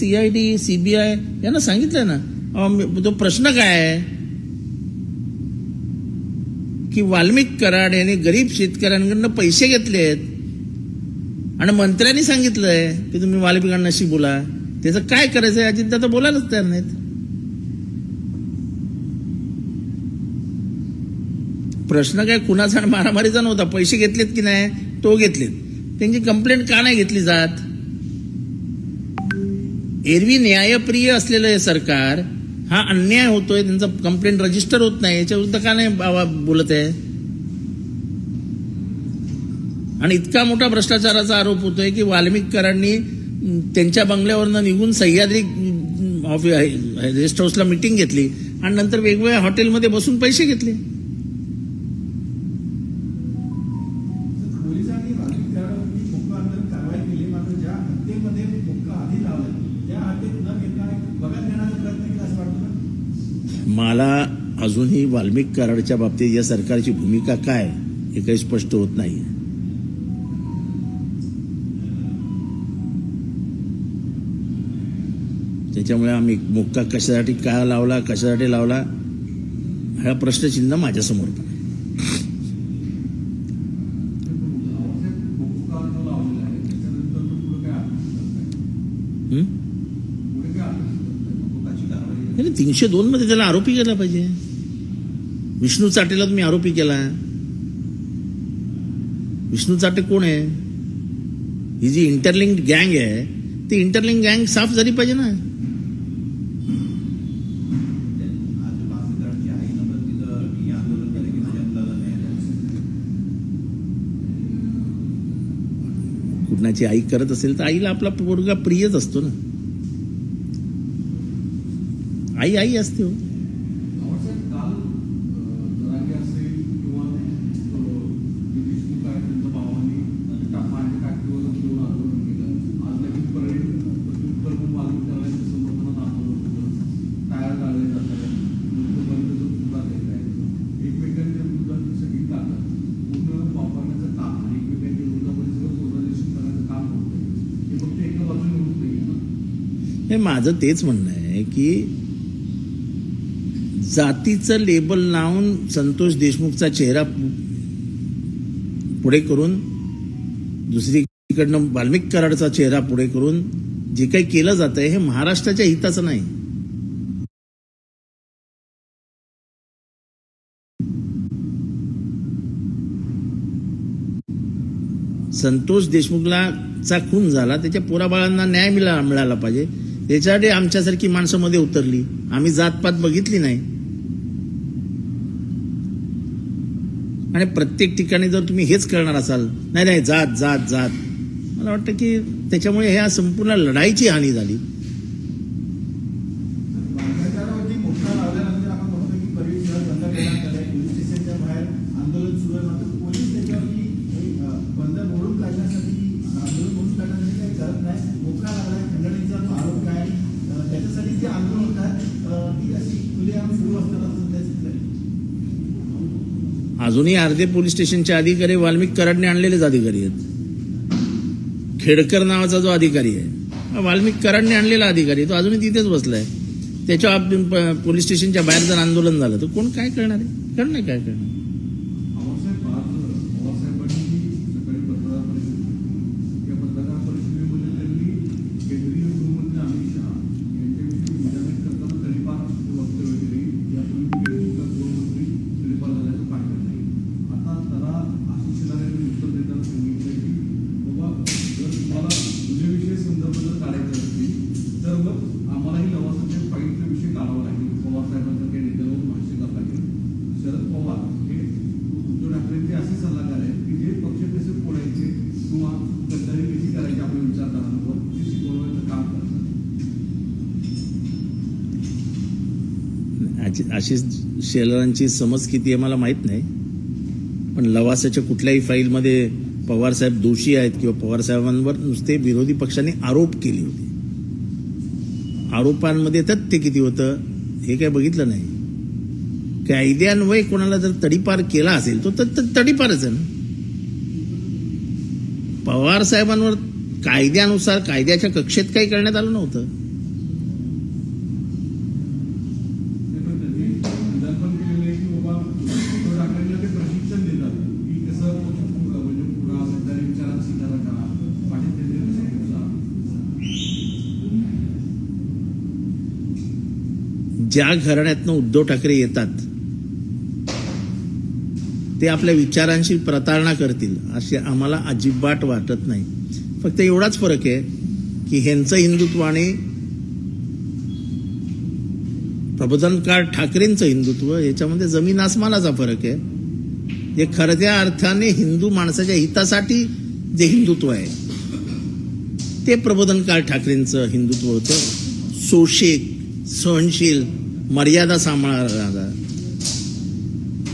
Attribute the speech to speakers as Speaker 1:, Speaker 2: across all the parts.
Speaker 1: C I CID CBI यांना सांगितलं ना. तो प्रश्न काय आहे? की वाल्मिक कराड यांनी गरीब शेतकऱ्यांकडनं पैसे घेतलेत आणि मंत्र्यांनी सांगितलंय की तुम्ही वाल्मिकांनाशी बोला. त्याचं काय करायचं अजित दादा बोलायलाच तयार नाहीत. प्रश्न काय? कुणाचा आणि मारामारीचा नव्हता. पैसे घेतलेत की नाही? तो घेतलेत. त्यांची कंप्लेंट का नाही घेतली जात? एरवी न्यायप्रिय असलेलं हे सरकार हा अन्याय होतोय त्यांचा कंप्लेंट रजिस्टर होत नाही याच्या विरुद्ध का नाही बाबा बोलत आहे? आणि इतका मोठा भ्रष्टाचाराचा आरोप होतोय की वाल्मिकरांनी त्यांच्या बंगल्यावरनं निघून सह्याद्री ऑफिस रेस्ट हाऊसला मिटिंग घेतली आणि नंतर वेगवेगळ्या हॉटेलमध्ये बसून पैसे घेतले.
Speaker 2: वाल्मिक
Speaker 1: कराडच्या बाबतीत या सरकारची भूमिका काय हे काही स्पष्ट होत नाही. त्याच्यामुळे आम्ही मुक्का कशासाठी का लावला कशासाठी लावला हा प्रश्नचिन्ह माझ्यासमोर पण तीनशे दोन मध्ये त्याला आरोपी केला पाहिजे. विष्णू चाटेला तुम्ही आरोपी केला विष्णू चाटे कोण आहे? ही जी इंटरलिंक गँग आहे ती इंटरलिंक गँग साफ झाली पाहिजे ना? कुणाची आई करत असेल तर आईला आपला पोरगा प्रियच असतो ना. आई आई असते हो
Speaker 2: आवडसाहेब, काल अ, जरांगे असेल किंवा अ, जे देशमुख आहेत त्यांच्या भावांनी टाका आणि टाकीवर घेऊन आंदोलन केलं आज लगेच परळी प्रत्युत्तर म्हणून वाल्मिक कराडांच्या समर्थनात आंदोलन होतं टायर टाळले जात आहेत मुक्तबंधचं सुद्धा देत आहेत एकमेकांच्या विरोधात सगळी ताकद पूर्ण वापरण्याचं काम आणि एकमेकांच्या विरोधामध्ये सगळं पोलरायझेशन करण्याचं काम होतं हे फक्त एका बाजूने होत नाही ना
Speaker 1: हे माझं तेच म्हणणं आहे की जातीचं लेबल लावून संतोष देशमुखचा चेहरा पुढे करून दुसरीकडनं वाल्मिक कराडचा चेहरा पुढे करून जे काही केलं जातंय हे महाराष्ट्राच्या हिताचं नाही. संतोष देशमुखला चा खून झाला त्याच्या पोराबाळांना न्याय मिळाला मिळाला पाहिजे. त्याच्यासाठी आमच्यासारखी माणसं मध्ये उतरली. आम्ही जातपात बघितली नाही. आणि प्रत्येक ठिकाणी जर तुम्ही हेच करणार असाल नाही नाही जात जात जात. मला वाटतं की त्याच्यामुळे ह्या संपूर्ण लढाईची हानी झाली
Speaker 2: बांधकामावरती मोठा लावल्यानंतर आपण बघतो की परिसर शहर बंद करण्यात आलंय पोलीस स्टेशनच्या बाहेर आंदोलन सुरू आहे मात्र पोलीस त्याच्यावरती एक, अ, बंद मोडून काढण्यासाठी आंदोलन मोडून काढण्यासाठी काही करत नाही मोठा लागलाय खंडणीचा जो आरोप आहे अ, त्याच्यासाठी जे आंदोलन होत आहे अ, ती अशी खुलेआम सुरू असताना सध्या चित्र आहे
Speaker 1: अजूनही अर्धे पोलीस स्टेशनचे अधिकारी वाल्मिक कराडने आणलेलेच अधिकारी आहेत. खेडकर नावाचा जो अधिकारी आहे वाल्मिक कराडने आणलेला अधिकारी आहे तो अजूनही तिथेच बसलाय. त्याच्या प- पोलीस स्टेशनच्या बाहेर जर आंदोलन झालं तर कोण काय करणार आहे? करणार काय करणार? आशि- शेलरांची शेलारांची समज किती आहे मला माहीत नाही. पण लवासाच्या कुठल्याही फाईलमध्ये पवारसाहेब दोषी आहेत किंवा पवारसाहेबांवर नुसते विरोधी पक्षांनी आरोप केले होते. आरोपांमध्ये तथ्य किती होतं हे काय बघितलं नाही. कायद्यान्वये कोणाला जर तडीपार केला असेल तो तर तडीपारच आहे ना. पवार साहेबांवर कायद्यानुसार कायद्याच्या कक्षेत काही करण्यात आलं नव्हतं. ज्या घराण्यातनं उद्धव ठाकरे येतात ते आपल्या विचारांशी प्रतारणा करतील असे आम्हाला अजिबात वाटत नाही. फक्त एवढाच फरक आहे की ह्यांचं हिंदुत्व आणि प्रबोधनकार ठाकरेंचं हिंदुत्व याच्यामध्ये जमीन आसमानाचा फरक आहे. जे खऱ्या अर्थाने हिंदू माणसाच्या हितासाठी जे हिंदुत्व आहे ते प्रबोधनकार ठाकरेंचं हिंदुत्व होतं. सोशिक सहनशील मर्यादा सांभाळणारा.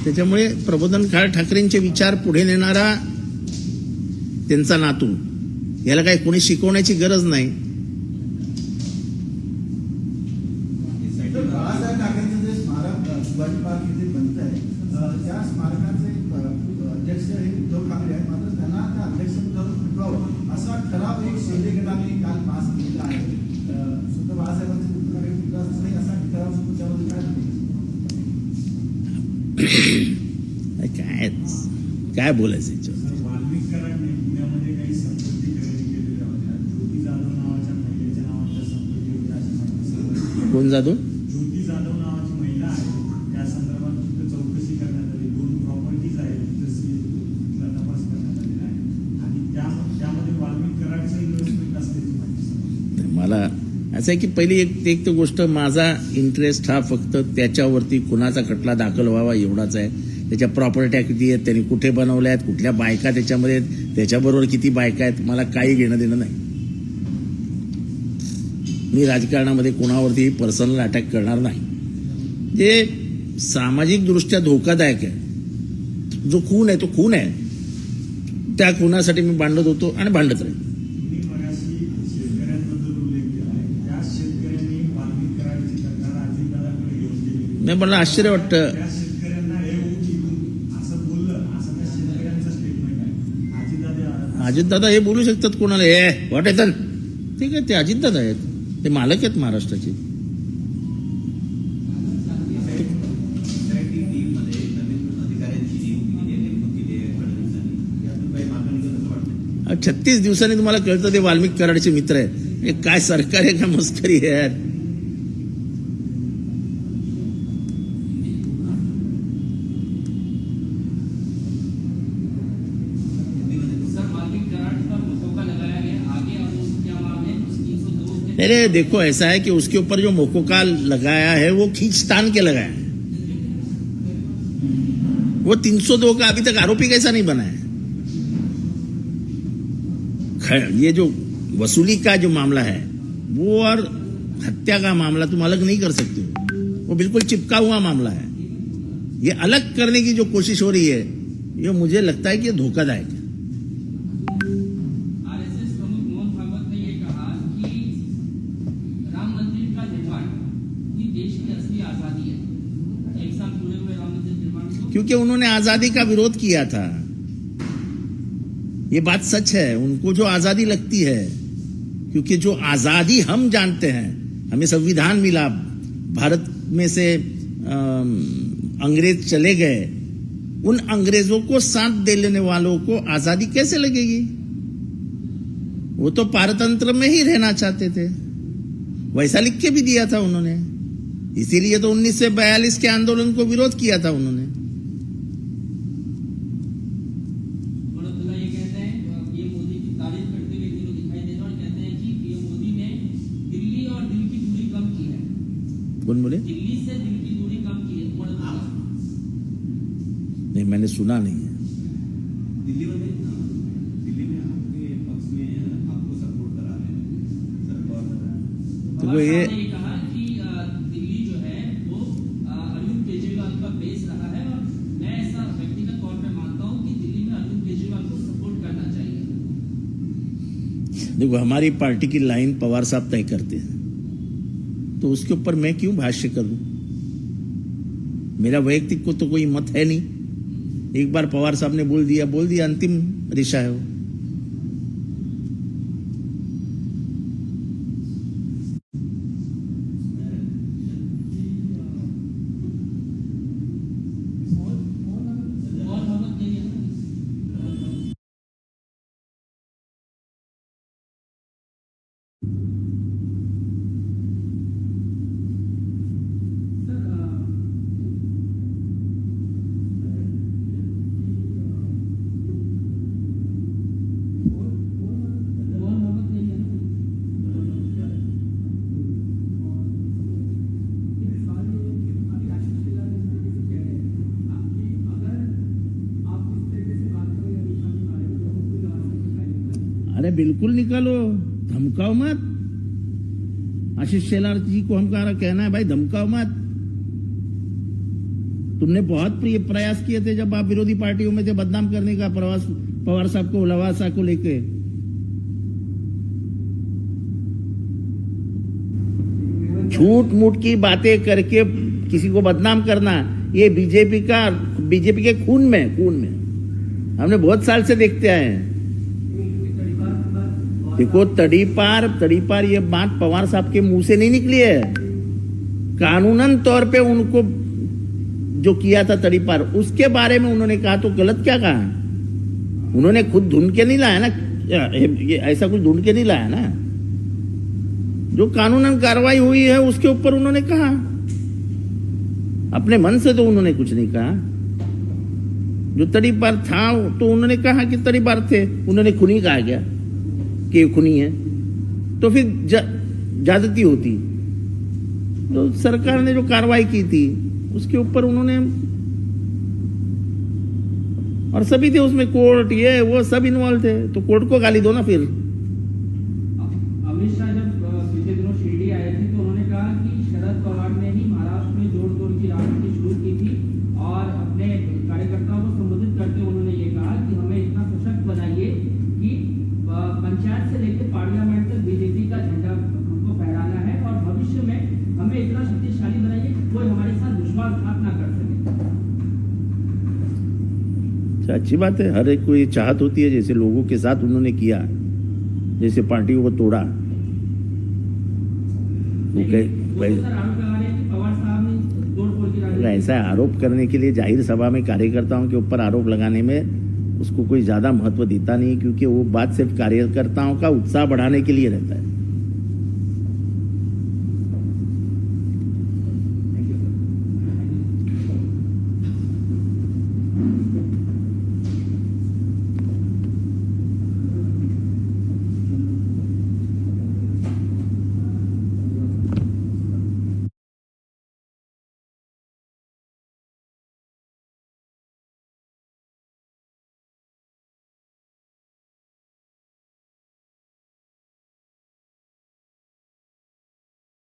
Speaker 1: त्याच्यामुळे प्रबोधन काळ ठाकरेंचे विचार पुढे नेणारा त्यांचा नातू. याला काही कोणी शिकवण्याची गरज नाही
Speaker 3: तर बाळासाहेब ठाकरेंचं जे स्मारक अ, शिवाजी पार्क इथे बनत आहे अ, त्या स्मारकाचे अ, अध्यक्ष हे उद्धव ठाकरे आहेत मात्र त्यांना त्या अध्यक्ष पदावर हटवावं असा ठराव एक शिंदे गटाने काल पास केलेला आहे अ, सुद्धा बाळासाहेबांचे पुत्र काही विकास नाही असा ठराव सुद्धा त्यामध्ये काय म्हणते?
Speaker 1: काय काय बोलायचं याच्यावर
Speaker 4: सर, वाल्मिक कराडने पुण्यामध्ये काही संपत्ती खरेदी केलेल्या होत्या ज्योती जाधव नावाच्या महिलेच्या नावाच्या संपत्ती होत्या अशी माहिती समजली.
Speaker 1: कोण जातो
Speaker 4: ज्योती जाधव नावाची महिला आहे त्या संदर्भात तिथं चौकशी करण्यात आली दोन प्रॉपर्टीज आहेत तशी तिथला तपास करण्यात आलेला आहे आणि त्या त्यामध्ये वाल्मिक कराडचं इन्व्हेस्टमेंट असल्याची माहिती समजली
Speaker 1: मला असं आहे की पहिली एक एक तर गोष्ट माझा इंटरेस्ट हा फक्त त्याच्यावरती कुणाचा खटला दाखल व्हावा एवढाच आहे. त्याच्या प्रॉपर्ट्या किती आहेत त्यांनी कुठे बनवल्या आहेत कुठल्या बायका त्याच्यामध्ये आहेत त्याच्याबरोबर किती बायका आहेत मला काही घेणं देणं नाही. मी राजकारणामध्ये कोणावरती पर्सनल अटॅक करणार नाही. जे सामाजिकदृष्ट्या धोकादायक आहे जो खून आहे तो खून आहे. त्या खुनासाठी मी भांडत होतो आणि भांडत राहील नाही मला आश्चर्य वाटतं.
Speaker 4: अजितदादा
Speaker 1: हे बोलू शकतात कोणाला? हे वाट येतात ठीक आहे ते अजितदादा आहेत. ते मालक आहेत महाराष्ट्राचे. छत्तीस दिवसांनी तुम्हाला कळतं ते वाल्मिकी कराडचे मित्र आहेत. काय सरकार आहे का मस्करी आहे नहीं देखो, ऐसा है कि उसके ऊपर जो मोकोका लगाया है, वो खींच खींचतान के लगाया है। वो 302 का अभी तक आरोपी कैसा नहीं बना है? ये जो वसूली का जो मामला है, वो और हत्या का मामला तुम अलग नहीं कर सकते हो। वो बिल्कुल चिपका हुआ मामला है। ये अलग करने की जो कोशिश हो रही है, ये मुझे लगता है कि धोखादायक क्योंकि उन्होंने आज़ादी का विरोध किया था। ये बात सच है। उनको जो आज़ादी लगती है, क्योंकि जो आज़ादी हम जानते हैं, हमें संविधान मिला। भारत में से अंग्रेज़ चले गए। उन अंग्रेज़ों को साथ दे लेने वालों को आज़ादी कैसे लगेगी? वो तो पारतंत्र में ही रहना चाहते थे। वैसा लिख के भी दिया था उन्होंने। इसीलिए तो 1942 के आंदोलन को विरोध किया था उन्होंने। कौन बोले?
Speaker 5: दिल्ली से दिल की दूरी कम की है बड़ौदा
Speaker 1: नहीं मैंने सुना नहीं है।
Speaker 6: दिल्ली में दिल्ली में आपके पक्ष में आपको सपोर्ट करा रहे हैं सरकार
Speaker 1: तो वो ये-
Speaker 5: साहब ने ये कहा कि दिल्ली जो है वो अरविंद केजरीवाल का बेस रहा है और मैं ऐसा व्यक्तिगत तौर पे मानता हूँ कि दिल्ली में अरविंद केजरीवाल को सपोर्ट करना चाहिए।
Speaker 1: देखो हमारी पार्टी की लाइन पवार साहब तय करते हैं। तो उसके ऊपर मैं क्यों भाष्य करूं? मेरा वैयक्तिक को तो कोई मत है नहीं। एक बार पवार साहब ने बोल दिया बोल दिया अंतिम रिशा है वो। बिल्कुल निकालो। धमकाओ मत। आशीष शेलार जी को हमारा कहना है, भाई, धमकाओ मत। तुमने बहुत प्रिय प्रयास किए थे जब आप विरोधी पार्टियों में थे बदनाम करने का, प्रवास, पवार साहब को लवासा को लेके। झूठ मूठ की बातें करके किसी को बदनाम करना, ये बीजेपी का, बीजेपी के खून में खून में। हमने बहुत साल से देखते आए हैं। देखो तड़ी पार तड़ी पार ये बात पवार साहब के मुँह से नहीं निकली है। कानूनन तौर पे उनको जो किया था तड़ी पार उसके बारे में उन्होंने कहा तो गलत क्या कहा? उन्होंने खुद ढूंढ के नहीं लाया ना? ये ऐसा कुछ ढूंढ के नहीं लाया ना? जो कानूनन कार्रवाई हुई है, उसके ऊपर उन्होंने कहा। अपने मन से तो उन्होंने कुछ नहीं कहा। जो तड़ी पार था तो उन्होंने कहा कि तड़ी पार थे, उन्होंने खुनी कहा गया कि खुनी है तो फिर ज्यादती होती। तो सरकार ने जो कार्रवाई की थी, उसके ऊपर उन्होंने और सभी थे उसमें कोर्ट, ये, वो सब इन्वॉल्व थे तो कोर्ट को गाली दो ना फिर। अच्छा, बात है। हर एक को ये चाहत होती है जैसे लोगों के साथ उन्होंने किया जैसे पार्टियों को तोड़ा। ऐसा आरोप करने के लिए ज़ाहिर सभा में कार्यकर्ताओं के ऊपर आरोप लगाने में उसको कोई ज़्यादा महत्व देता नहीं क्योंकि वो बात सिर्फ़ कार्यकर्ताओं का उत्साह बढ़ाने के लिए रहता है।